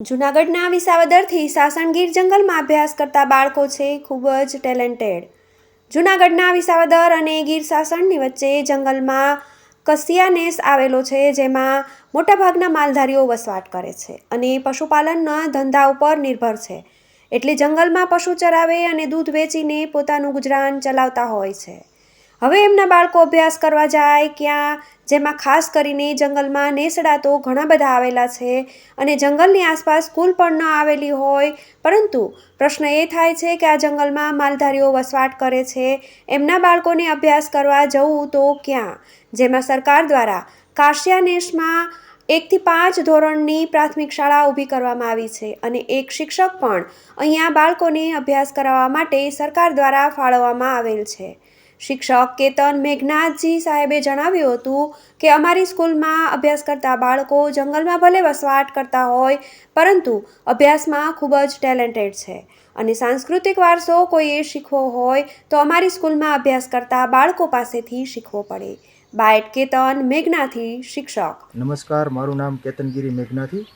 જૂનાગઢના વિસાવદરથી સાસણગીર જંગલમાં અભ્યાસ કરતા બાળકો છે ખૂબ જ ટેલેન્ટેડ. જૂનાગઢના વિસાવદર અને ગીર સાસણની વચ્ચે જંગલમાં કસિયાનેસ આવેલો છે જેમાં મોટાભાગના માલધારીઓ વસવાટ કરે છે અને પશુપાલનના ધંધા ઉપર નિર્ભર છે. એટલે જંગલમાં પશુ ચરાવે અને દૂધ વેચીને પોતાનું ગુજરાન ચલાવતા હોય છે. હવે એમના બાળકો અભ્યાસ કરવા જાય ક્યાં? જેમાં ખાસ કરીને જંગલમાં નેસડા તો ઘણા બધા આવેલા છે અને જંગલની આસપાસ સ્કૂલ પણ ન આવેલી હોય. પરંતુ પ્રશ્ન એ થાય છે કે આ જંગલમાં માલધારીઓ વસવાટ કરે છે. એમના બાળકોને અભ્યાસ કરવા જવું તો ક્યાં? જેમાં સરકાર દ્વારા કાશિયાનેશમાં એકથી પાંચ ધોરણની પ્રાથમિક શાળા ઊભી કરવામાં આવી છે અને એક શિક્ષક પણ અહીંયા બાળકોને અભ્યાસ કરાવવા માટે સરકાર દ્વારા ફાળવવામાં આવેલ છે. શિક્ષક કેતન મેઘનાથજી સાહેબે જણાવ્યું હતું કે અમારી સ્કૂલમાં અભ્યાસ કરતા બાળકો જંગલમાં ભલે વસવાટ કરતા હોય, પરંતુ અભ્યાસમાં ખૂબ જ ટેલેન્ટેડ છે. અને સાંસ્કૃતિક વારસો કોઈએ શીખવો હોય, તો અમારી સ્કૂલમાં અભ્યાસ કરતા બાળકો પાસેથી શીખવો પડે. બાયટ કેતન મેઘનાથી શિક્ષક. નમસ્કાર, મારું નામ કેતનગીરી મેઘનાથી.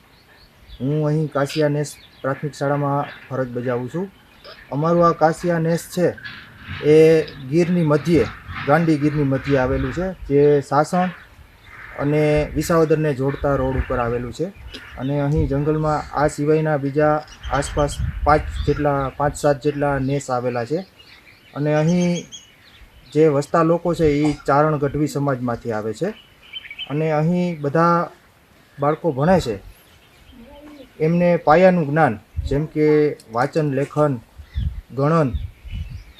હું અહીં કાશિયા નેસ પ્રાથમિક શાળામાં ફરજ બજાવું છું. અમારું આ કાશિયા નેસ છે એ ગીરની મધ્યે, ગાંડી ગીરની મધ્યે આવેલું છે, જે સાસણ અને વિસાવદરને જોડતા રોડ ઉપર આવેલું છે. અને અહીં જંગલમાં આ સિવાયના બીજા આસપાસ પાંચ જેટલા, પાંચ સાત જેટલા નેસ આવેલા છે. અને અહીં જે વસતા લોકો છે એ ચારણ ગઢવી સમાજમાંથી આવે છે. અને અહીં બધા બાળકો ભણે છે. એમને પાયાનું જ્ઞાન, જેમ કે વાંચન, લેખન, ગણન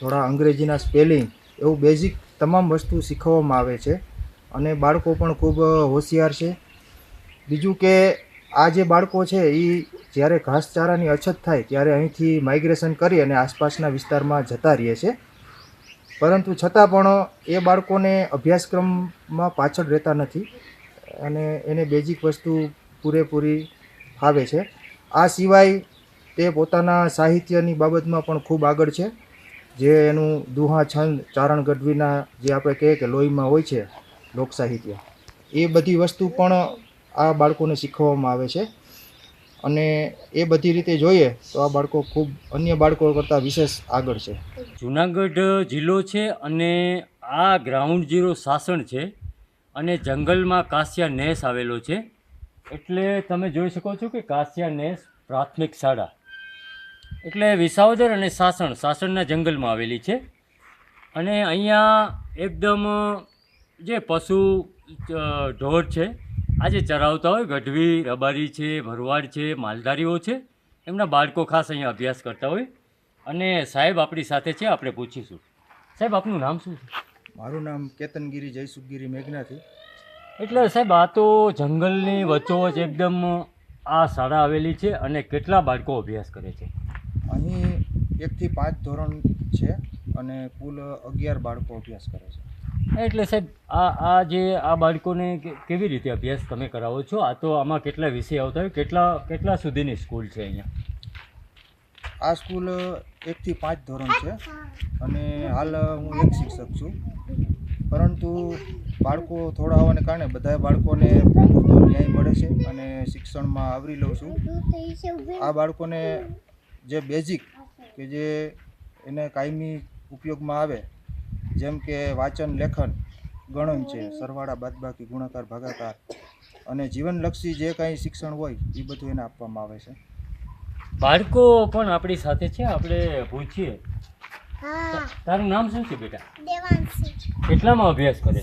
થોડા અંગ્રેજીના સ્પેલિંગ એવું બેઝિક તમામ વસ્તુ શીખવવામાં આવે છે. અને બાળકો પણ ખૂબ હોશિયાર છે. બીજું કે આ જે બાળકો છે એ જ્યારે ઘાસચારાની અછત થાય ત્યારે અહીંથી માઇગ્રેશન કરી અને આસપાસના વિસ્તારમાં જતા રહે છે. પરંતુ છતાં પણ એ બાળકોને અભ્યાસક્રમમાં પાછળ રહેતા નથી અને એને બેઝિક વસ્તુ પૂરેપૂરી ફાવે છે. આ સિવાય તે પોતાના સાહિત્યની બાબતમાં પણ ખૂબ આગળ છે. જે એનું દુહા, છંદ, ચારણ ગઢવીના જે આપણે કહીએ કે લોહીમાં હોય છે લોક સાહિત્ય, એ બધી વસ્તુ પણ આ બાળકોને શીખવવામાં આવે છે. અને એ બધી રીતે જોઈએ તો આ બાળકો ખૂબ અન્ય બાળકો કરતાં વિશેષ આગળ છે. જુનાગઢ જિલ્લો છે અને આ ગ્રાઉન્ડ ઝીરો સાસણ છે અને જંગલમાં કાસિયા નેસ આવેલો છે. એટલે તમે જોઈ શકો છો કે કાસિયા નેસ પ્રાથમિક શાળા. એટલે વિસાવદર અને સાસણ સાસણના જંગલમાં આવેલી છે. અને અહીંયા એકદમ જે પશુ ઢોર છે આ જે ચરાવતા હોય ગઢવી રબારી છે ભરવાડ છે માલધારીઓ છે એમના બાળકો ખાસ અહીંયા અભ્યાસ કરતા હોય. અને સાહેબ આપણી સાથે છે આપણે પૂછીશું. સાહેબ આપનું નામ શું છે? મારું નામ કેતનગીરી જયસુખગીરી મેઘનાથી. એટલે સાહેબ આ તો જંગલની વચ્ચોવચ એકદમ આ શાળા આવેલી છે અને કેટલા બાળકો અભ્યાસ કરે છે? એકથી પાંચ ધોરણ છે અને કુલ અગિયાર બાળકો અભ્યાસ કરે છે. એટલે સાહેબ આ આ જે આ બાળકોને કેવી રીતે અભ્યાસ તમે કરાવો છો? આ તો આમાં કેટલા વિષય આવતા હોય? કેટલા કેટલા સુધીની સ્કૂલ છે અહીંયા? આ સ્કૂલ એકથી પાંચ ધોરણ છે અને હાલ હું એક શિક્ષક છું. પરંતુ બાળકો થોડા હોવાને કારણે બધા બાળકોને પૂરતો ન્યાય મળે છે અને શિક્ષણમાં આવરી લઉં છું. આ બાળકોને જે બેઝિક કે જે એને કાયમી ઉપયોગમાં આવે જેમ કે વાંચન લેખન ગણન છે સરવાળા બાદબાકી ગુણાકાર ભાગાકાર અને જીવનલક્ષી જે કાંઈ શિક્ષણ હોય એ બધું એને આપવામાં આવે છે. બાળકો પણ આપણી સાથે છે આપણે પૂછીએ. તારું નામ શું છે બેટા? દેવાંશી. કેટલામાં અભ્યાસ કરે?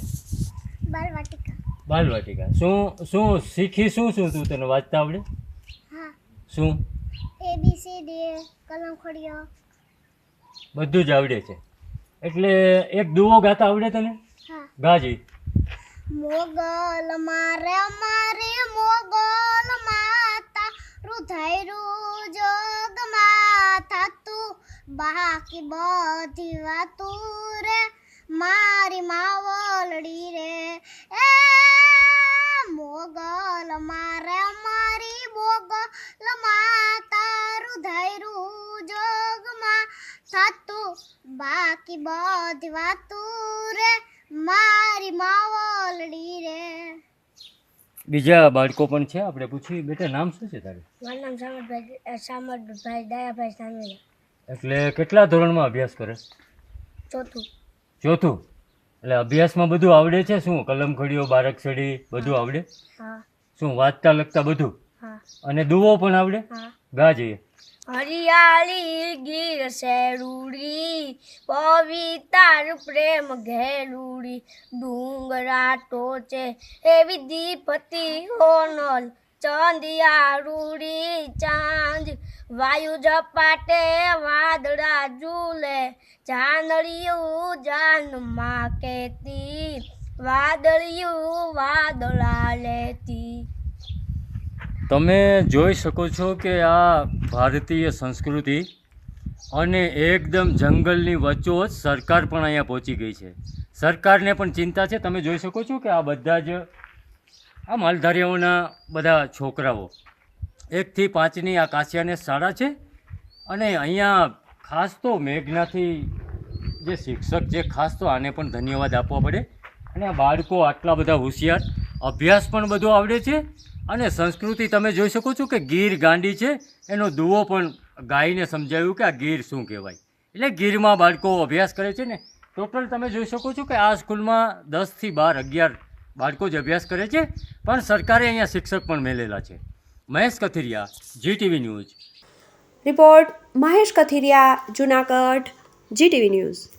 બાલવાટિકા. બાલવાટિકા. શું શું શીખી શું શું તું તને વાંચતા આવડે? શું? એ બી સી ડી કલમ ખોડિયો. બધું જ આવડે છે. એટલે એક દુવો ગાતા આવડે તને? હા. ગાજી. મોગલ મારે મારે મોગલ માતા રુધાયરું જોગ માતા તું બાકી બધી વાતું રે. મારી માવલડી બાકી બધી વાતું રે મારી માવલડી રે. બીજા બાળકો પણ છે? આપણે પૂછીએ. બેટા નામ શું છે તારે? મારું નામ સામતભાઈ સામતભાઈ દયાભાઈ સામી એટલે કેટલા ધોરણમાં અભ્યાસ કરે? ચોથું. ચોથું? એટલે અભ્યાસમાં બધું આવડે છે? શું કલમ ખડીઓ બારકસડી બધું આવડે? હા. શું વાંચતા લખતા બધું? હા. અને દુવો પણ આવડે? હા. ગા જઈએ. હરિયાળી ગીર શેરુડી, પવિતાર પ્રેમ ઘેરુડી ડુંગરા ટોચે એવી દીપતિ હોનલ ચંદિયારુડી ચાંદ, વાયુ જપાટે વાદળા ઝૂલે ચાંદડિયું જાનમાં કેતી, વાદળિયું વાદળા લેતી. તમે જોઈ શકો છો કે આ ભારતીય સંસ્કૃતિ અને એકદમ જંગલની વચ્ચોવચ સરકાર પણ અહીંયા પહોંચી ગઈ છે. સરકારને પણ ચિંતા છે. તમે જોઈ શકો છો કે આ બધા જ આ માલધારીઓના બધા છોકરાઓ એકથી પાંચની આ કાશિયાને શાળા છે અને અહીંયા ખાસ તો મેઘનાથી જે શિક્ષક છે, ખાસ તો આને પણ ધન્યવાદ આપવા પડે. અને આ બાળકો આટલા બધા હોશિયાર, અભ્યાસ પણ બધો આવડે છે અને સંસ્કૃતિ તમે જોઈ શકો છો કે ગીર ગાંડી છે. એનો દુવો પણ ગાઈને સમજાવ્યું કે આ ગીર શું કહેવાય. એટલે ગીરમાં બાળકો અભ્યાસ કરે છે ને. ટોટલ તમે જોઈ શકો છો કે આ સ્કૂલમાં દસથી બાર, અગિયાર બાળકો જ અભ્યાસ કરે છે. પણ સરકારે અહીંયા શિક્ષક પણ મેલેલા છે. Mahesh Kathiriya GTV news report Mahesh Kathiriya, Junagadh GTV news